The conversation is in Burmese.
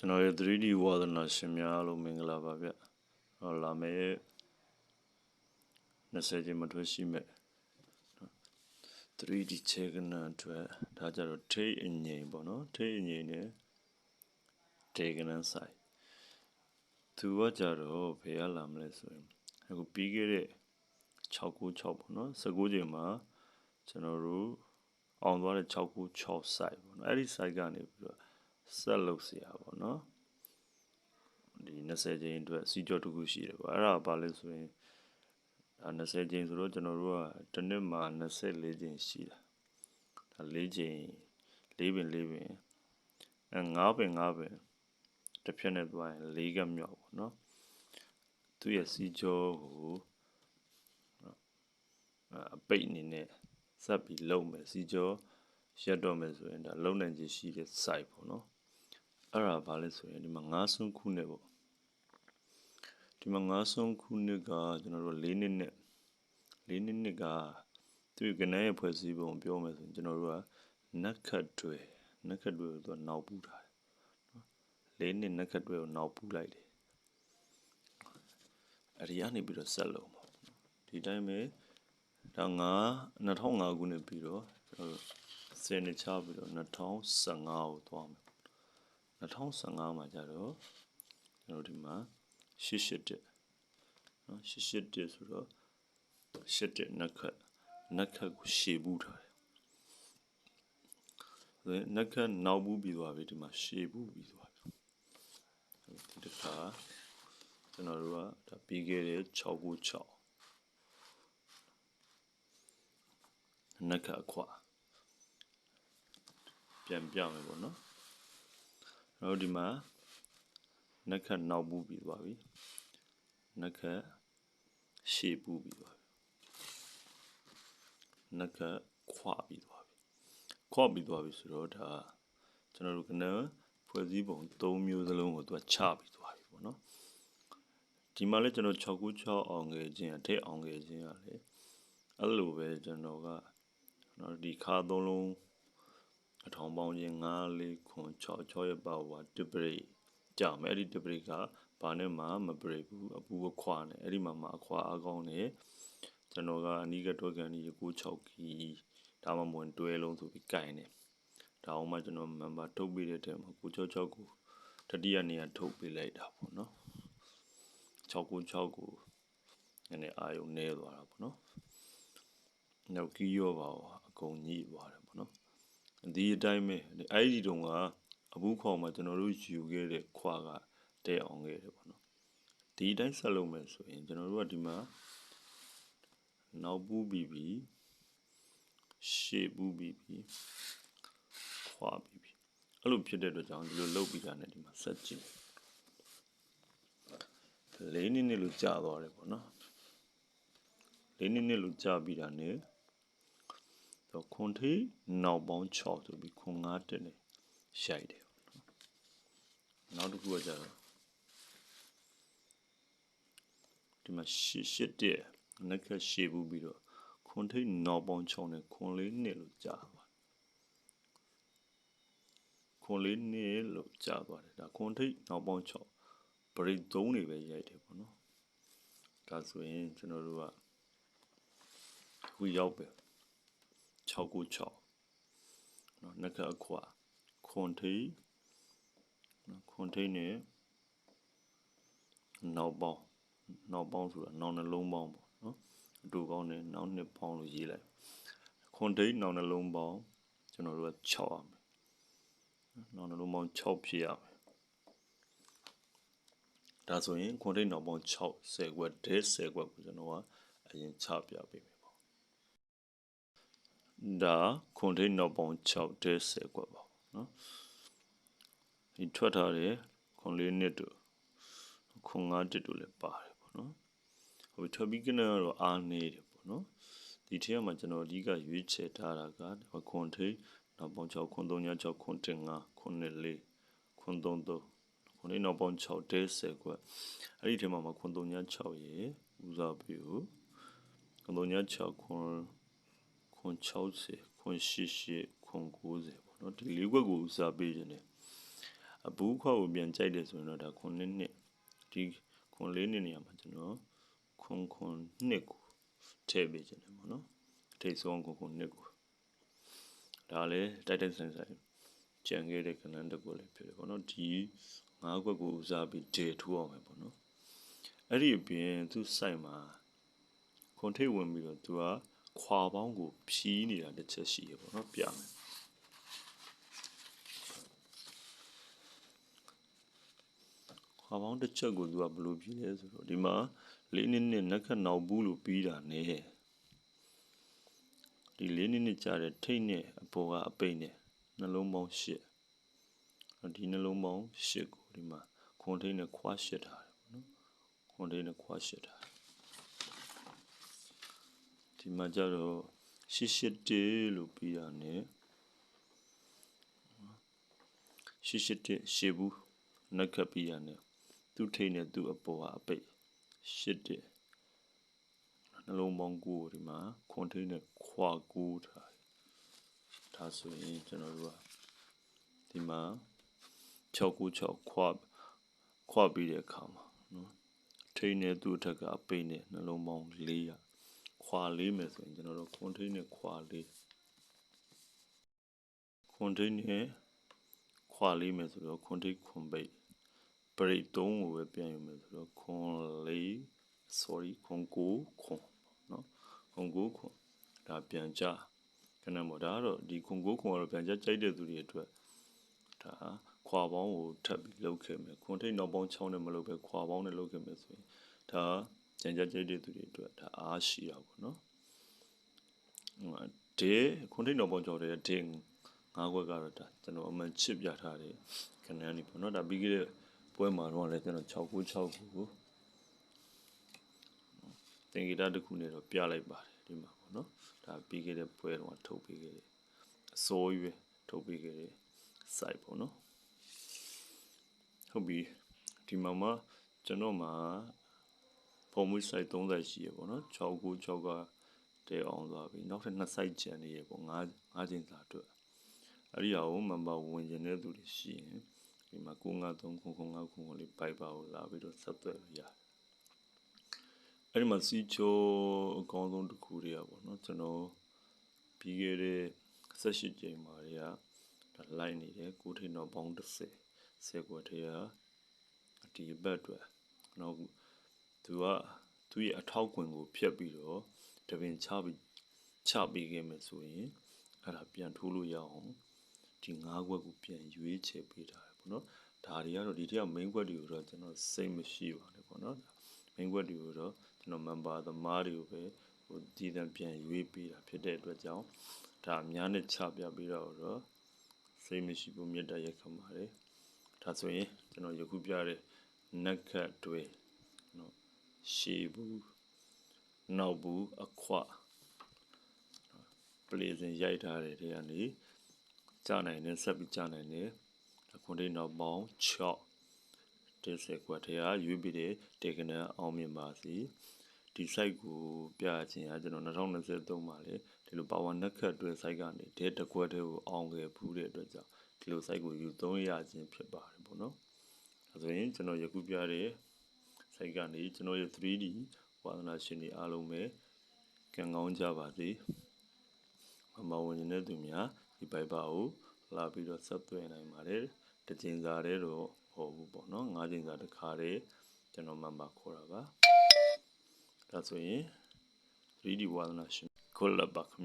ကျွန်တော်ရဲ့ 3D ဝါသနာရှင်များအားလုံးမင်္ဂလာပါဗျ။ဟောလာမယ့်20ချိန်မထွက်ရှိမဲ့ 3D ချေကနန်အတွက်ဒါကြတော့ထိတ်အငိမ်ပေါ့နော်ထိတ်အငိမ်နဲ့တေကနန်ဆိုင်သူကကြတော့ဘယ်ရလာမလဲဆိုရင်အခုပြီးခဲ့တဲ့696ပေါ့နော်19ချိန်မှာကျွန်တော်တို့အောင်သွားတဲ့696 site ပေါ့နော်အဲ့ဒီ site ကနေပြီးတော့ ဆက်လုပ်เสียပါเนาะဒီ20ချိန်အတွက်စီကြောတစ်ခုရှိတယ်ပေါ့အဲ့ဒါဘာလဲဆိုရင်ဒါ20ချိန်ဆိုတော့ကျွန်တော်တို့ကတစ်နှစ်မှာ24ချိန်ရှိတာဒါ4ချိန်4ပင်4ပင်အဲ9ပင်9ပင်တစ်ဖြတ်နဲ့သွားရင်4ကမြောက်ပေါ့เนาะသူရဲ့စီကြောကိုအပိတ်အနေနဲ့စပ်ပြီးလုံမယ်စီကြောရက်တော့မယ်ဆိုရင်ဒါလုံနိုင်ခြင်းရှိတဲ့ site ပေါ့နော် အဲ့ဒါဘာလဲဆိုရင်ဒီမှာငါးဆုံးခုနှစ်ပေါ့ဒီမှာငါးဆုံးခုနှစ်ကကျွန်တော်တို့၄နှစ်နဲ့၄နှစ်နှစ်ကသူကနန်းရဲ့ဖွဲ့စည်းပုံပြောမယ်ဆိုရင်ကျွန်တော်တို့ကနက်ခတ်တွေနက်ခတ်တွေကိုသူကနောက်ပူးထားတယ်နော်၄နှစ်နက်ခတ်တွေကိုနောက်ပူးလိုက်တယ်အဲ့ဒီကနေပြီးတော့ဆက်လုံးပေါ့ဒီတိုင်းပဲဒါငါ2005ခုနှစ်ပြီးတော့စနေချပြီးတော့2015ကိုသွားမယ် 2015မှာကျတော့ကျွန်တော်ဒီမှာ881နော်881ဆိုတော့81နက်ခတ်နက်ခတ်ကိုရှေဘူးထားတယ်နက်ခတ်နောက်ဘူးပြီးသွားပြီဒီမှာရှေဘူးပြီးသွားပြီဒီတစ်ခါကျွန်တော်တို့ကဒါပြီးခဲ့တဲ့696နက်ခတ်အခွာပြန်ပြမယ်ပေါ့နော် ကျွန်တော်ဒီမှာနက်ခတ်နောက်ပူးပြီးသွားပြီနက်ခတ်ရှေ့ပူးပြီးသွားပြီနက်ခတ်ခွာပြီးသွားပြီခွာပြီးသွားပြီဆိုတော့ဒါကျွန်တော်တို့ကနဖွဲ့စည်းပုံ၃မျိုးစလုံးကိုသူကချပြီးသွားပြီပေါ့နော်ဒီမှာလည်းကျွန်တော်696အောင်ငယ်ခြင်းအထက်အောင်ငယ်ခြင်းရလေအဲ့လိုပဲကျွန်တော်ကနော်ဒီခါသုံးလုံး အထောင်ပေါင်းခြင်း9 4ခွန်6 6ရဲ့ပါဝါတပရိကြာမယ်အဲ့ဒီတပရိကဘာနဲ့မှမပရိဘူးအပူအခွာနဲ့အဲ့ဒီမှာမှအခွာအကောင်းနဲ့ကျွန်တော်ကအနီးကတွက်ကန်ဒီ96ကီဒါမှမဟုတ်တွဲလုံးဆိုပြီးကင်တယ်ဒါအောင်မှကျွန်တော် member ထုတ်ပေးတဲ့ထဲမှာ966ကိုတတိယနေရာထုတ်ပေးလိုက်တာပေါ့နော်696ကိုနည်းနည်းအာယုံနေသွားတာပေါ့နော်နောက်ကီးရောပါအကုန်ညှိသွားတယ်ပေါ့နော် ဒီအတိုင်းပဲအဲ့ဒီတုန်းကအဘူးခေါ်မှာကျွန်တော်တို့ယူခဲ့တဲ့ခွာကတဲ့အောင်ခဲ့တယ်ပေါ့နော်ဒီအတိုင်းဆက်လုပ်မယ်ဆိုရင်ကျွန်တော်တို့ကဒီမှာနောက်ပူးပြီးပြီးရှေ့ပူးပြီးပြီးခွာပြီးပြီးအဲ့လိုဖြစ်တဲ့အတွက်ကြောင့်ဒီလိုလုပ်ပြီးတာနဲ့ဒီမှာဆက်ကြည့်လေးနည်းနည်းလို့ကြာသွားတယ်ပေါ့နော်လေးနည်းနည်းလို့ကြာပြီးတာနဲ့ တော့ခွန်ထိနောက်ပေါင်း6ဆိုပြီးခွန်9တက်နေရှိုက်တယ်နောက်တစ်ခုကကြတော့ဒီမှာရှစ်ရှစ်တက်နက်ခက်ရှေ့ဘူးပြီးတော့ခွန်ထိနောက်ပေါင်း6နဲ့ခွန်လေးနှစ်လို့ကြာပါခွန်လေးနှစ်လို့ကြာသွားတယ်ဒါခွန်ထိနောက်ပေါင်း6ပရိသုံးတွေပဲရိုက်တယ်ပေါ့နော်ဒါဆိုရင်ကျွန်တော်တို့ကခုရောက်ပဲ 696နော်နက်ကအခွာခွန်ထိနော်ခွန်ထိနဲ့နောက်ပေါင်းနောက်ပေါင်းဆိုတာနောက်နှလုံးပေါင်းပေါ့နော်အတူကောင်းနဲ့နောက်နှစ်ပေါင်းလို့ရေးလိုက်ခွန်ထိနောက်နှလုံးပေါင်းကျွန်တော်တို့က6ရမယ်နောက်နှလုံးပေါင်း6ဖြစ်ရမယ်ဒါဆိုရင်ခွန်ထိနောက်ပေါင်း6 10ခွက်ဒဲ10ခွက်ကိုကျွန်တော်ကအရင်ချပြပေးမယ် ဒါခွန်ထိန်နောက်ပေါင်း6တဲ10ကွက်ပါနော်ဒီထွက်ထားတဲ့ခွန်လေးနှစ်တို့ခွန်5တစ်တို့လည်းပါတယ်ပေါ့နော်ဟိုထွက်ပြီးကနေတော့အားနေတယ်ပေါ့နော်ဒီထဲမှာကျွန်တော်အဓိကရွေးချယ်ထားတာကခွန်ထိန်နောက်ပေါင်း6ခွန်3ည6ခွန်တင်5ခွန်4ခွန်3 3ခွန်လေးနောက်ပေါင်း6တဲ10ကွက်အဲ့ဒီထဲမှာခွန်3ည6ရေဦးစားပြုခွန်3ည6ခွန် ခွန်60ခွန်88ခွန်90ပေါ့နော်ဒီလေးခွက်ကိုဦးစားပေးခြင်းနဲ့အဘူးခွာကိုပြန်ကြိုက်တယ်ဆိုရင်တော့ဒါခွန်နှစ်နှစ်ဒီခွန်လေးနှစ်နေရာမှာကျွန်တော်ခွန်ခွန်နှစ်ကိုထည့်ပေးခြင်းတယ်ပေါ့နော်ထိတ်ဆုံးခွန်ခွန်နှစ်ကိုဒါလည်းတိုက်တိုက်ဆိုင်ဆိုင်ကြံခဲ့တဲ့ကဏ္ဍတစ်ခုလည်းဖြစ်တယ်ပေါ့နော်ဒီငါးခွက်ကိုဦးစားပြီးဒေထူအောင်ပဲပေါ့နော်အဲ့ဒီအပြင်သူစိုက်မှာခွန်ထိတ်ဝင်ပြီးတော့သူက ခွာပေါင်းကိုဖြီးနေတာတစ်ချက်ရှိရပေါ့နော်ပြမယ်ခွာပေါင်းတစ်ချက်ကိုသူကဘယ်လိုပြီးလဲဆိုတော့ဒီမှာလေးနှစ်နှစ်နက်ခတ်နောက်ဘူးလို့ပြီးတာ ਨੇ ဒီလေးနှစ်နှစ်ကြာတဲ့ထိတ်နဲ့အပေါ်ကအပိတ်နဲ့နှလုံးပေါင်း၈ဒီနှလုံးပေါင်း၈ကိုဒီမှာခွန်ထိတ်နဲ့ခွာ၈ထားတယ်ပေါ့နော်ခွန်ထိတ်နဲ့ခွာ၈ထားတယ် ဒီမှာကျတော့၈၈တေလို့ပြီးတာ ਨੇ ၈၈တေရှေဘူးနက်ခတ်ပြီးတာ ਨੇ သူ့ထိတ်နဲ့သူ့အပေါ်ကအပိတ်ရှစ်တဲ့နှလုံးပေါင်းကိုဒီမှာခွန်ထိတ်နဲ့ခွာကိုထားတယ်ဒါဆိုရင်ကျွန်တော်တို့ကဒီမှာ696ခွာခွာပြီးတဲ့အခါမှာနော်ထိတ်နဲ့သူ့အထက်ကအပိတ်နဲ့နှလုံးပေါင်း400 ခွာလေးမယ်ဆိုရင်ကျွန်တော်တို့ခွန်ထိတ်နဲ့ခွာလေးခွန်ထိတ်နဲ့ခွာလေးမယ်ဆိုတော့ခွန်ထိတ်ခွန်ပိတ် ပရိတ်3ကိုပဲပြန်ယူမယ်ဆိုတော့ခွန်4 sorry ခွန်9ခွန်เนาะခွန်9ခွန်ဒါပြန်ကြခဏမို့ဒါကတော့ဒီခွန်9ခွန်ကတော့ပြန်ကြကြိုက်တဲ့သူတွေအတွက်ဒါခွာပေါင်းကိုထပ်ပြီးလုပ်ခဲ့မယ်ခွန်ထိတ်နောက်ပေါင်း6နဲ့မလုပ်ပဲခွာပေါင်းနဲ့လုပ်ခဲ့မယ်ဆိုရင်ဒါ ကြံကြကြတဲ့သူတွေအတွက်ဒါအားရှိတာပေါ့နော်ဒေခွန်ထိတ်တော်ပေါ်ကျော်တဲ့ဒေငါးခွက်ကတော့ဒါကျွန်တော်အမှန်ချစ်ပြထားတဲ့ခဏန်းနေပေါ့နော်ဒါပြီးခဲ့တဲ့ပွဲမှာတော့လည်းကျွန်တော်6ခု6ခုကိုတင်ဂီတာတစ်ခုနဲ့တော့ပြလိုက်ပါတယ်ဒီမှာပေါ့နော်ဒါပြီးခဲ့တဲ့ပွဲတော့ထုတ်ပေးခဲ့တယ်အစိုးရွေးထုတ်ပေးခဲ့တယ် site ပေါ့နော်ဟုတ်ပြီဒီမှာမှကျွန်တော်မှာ ပုံမှု site 30ရှိရပေါ့နော်696ကတဲအောင်သွားပြီနောက်ထပ်2 site ကျန်နေရပေါ့5 5ချိန်စာအတွက်အဲ့ဒီအောင် member ဝင်ကျင်တဲ့သူတွေရှိရင်ဒီမှာ953ခုခု9ခုခုလေးပိုက်ပါကိုလာပြီးတော့ဆက်သွယ်လို့ရတယ်အဲ့ဒီမှာစီချိုအကောင်းဆုံးတစ်ခုတွေကပေါ့နော်ကျွန်တော်ပြီးခဲ့တဲ့18ကြိမ်မှာတွေကဒါလိုက်နေတယ်ကိုထိန်တော့ပေါင်း30 10ကွက်ထဲကဒီဘက်အတွက်နောက် သူကသူ့ရဲ့အထောက်ကွင်ကိုဖြတ်ပြီးတော့တပင်ချပြီးချပေးခဲ့မယ်ဆိုရင်အဲ့ဒါပြန်ထိုးလို့ရအောင်ဒီ၅ခွက်ကိုပြန်ရွေးချယ်ပေးတာပေါ့နော်ဒါတွေကတော့ဒီတယောက် main ခွက်တွေကိုတော့ကျွန်တော်စိတ်မရှိပါနဲ့ပေါ့နော် main ခွက်တွေကိုတော့ကျွန်တော် member သမားတွေကိုပဲဟိုတည်တံပြန်ရွေးပေးတာဖြစ်တဲ့အတွက်ကြောင့်ဒါအများနဲ့ချပြပေးတော့တော့စိတ်မရှိဘူးမြတ်တရက်ခံပါတယ်ဒါဆိုရင်ကျွန်တော်ယခုပြတဲ့နက်ခတ်တွေနော် ရှေဘူးနောက်ဘူးအခွပလေစင်ရိုက်ထားတဲ့တွေကနေကြနိုင်တယ်ဆက်ပြီးကြနိုင်တယ်အခုဒီနောက်ပေါင်း6တစ်ဆက်ကွက်ထဲကရွေးပြီးတဲ့တေကနအောင်မြင်ပါစီဒီ site ကိုပြချင်ရကျွန်တော်2023မှာလေဒီလို power နက်ခတ်တွဲ site ကနေတဲ့တကွက်ထဲကိုအောင်ခဲ့ဖူးတဲ့အတွက်ကြောင့်ဒီလို site ကိုယူသုံးရခြင်းဖြစ်ပါတယ်ပေါ့နော်အဲဆိုရင်ကျွန်တော်ယခုပြတဲ့ site ကနေကျွန်တော်ရဲ့ 3D ဝါသနာရှင်တွေအားလုံးပဲကံကောင်းကြပါစေမမဝင်နေတဲ့သူများဒီ Viber ကိုလာပြီးတော့ဆက်သွယ်နိုင်ပါတယ်တစ်ချိန်စာတည်းတော့ဟုတ်ဘူးပေါ့နော်၅ချိန်စာတစ်ခါတည်းကျွန်တော်မှမခေါ်တာပါဒါဆိုရင် 3D ဝါသနာရှင်ကိုလဘခမ